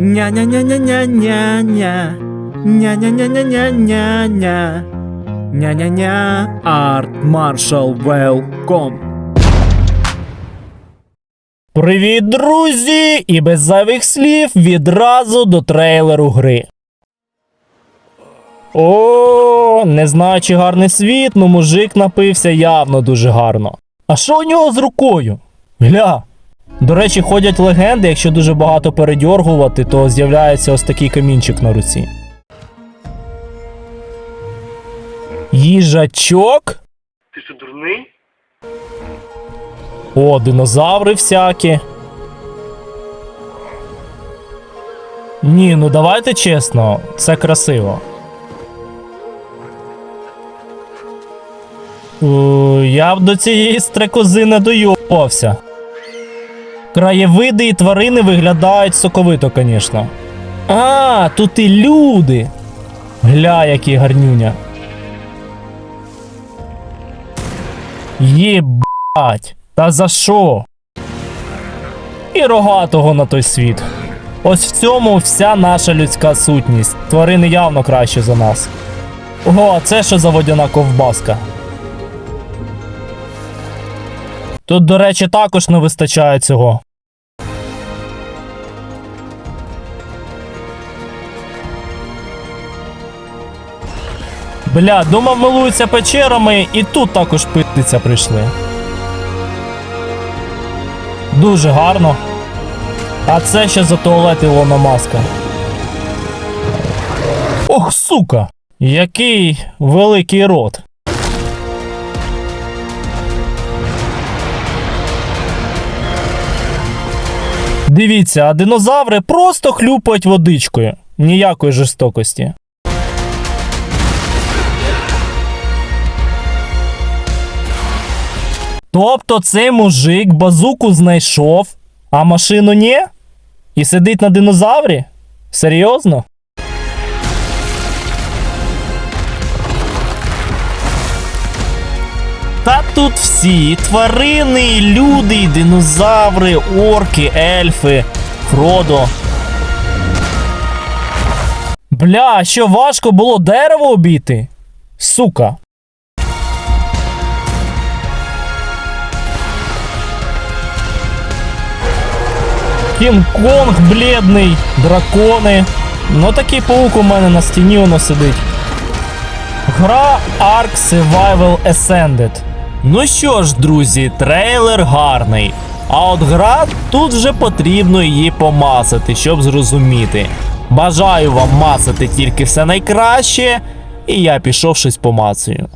Ня-ня-ня-ня-ня-ня-ня. Ня-ня-ня-ня-ня-ня-ня. Ня-ня-ня. Арт Маршал Велком. Привіт, друзі! І без зайвих слів відразу до трейлеру гри. О, не знаю, чи гарний світ, но мужик напився явно дуже гарно. А що у нього з рукою? Гля. До речі, ходять легенди, якщо дуже багато передьоргувати, то з'являється ось такий камінчик на руці. Їжачок? Ти що дурний? О, динозаври всякі. Ні, ну давайте чесно, це красиво. Е, Я б до цієї стрекози не дойобався. Краєвиди і тварини виглядають соковито, звісно. А, тут і люди. Гля, які гарнюня. Єбать. Та за що? І рогатого на той світ. Ось в цьому вся наша людська сутність. Тварини явно краще за нас. Ого, а це що за водяна ковбаска? Тут, до речі, також не вистачає цього. Бля, думав, милуються печерами, і тут також питися прийшли. Дуже гарно. А це ще за туалет Ілона Маска. Ох, сука! Який великий рот. Дивіться, а динозаври просто хлюпають водичкою. Ніякої жорстокості. Тобто цей мужик базуку знайшов, а машину ні? І сидить на динозаврі? Серйозно? Та тут всі тварини, люди, динозаври, орки, ельфи, Фродо. Бля, що важко було дерево обійти? Сука. Кінг-Конг бледний, дракони. Ну такий паук у мене на стіні воно сидить. Гра Ark Survival Ascended. Ну що ж, друзі, трейлер гарний. А от гра тут вже потрібно її помасити, щоб зрозуміти. Бажаю вам масити тільки все найкраще, і я пішов щось помацаю.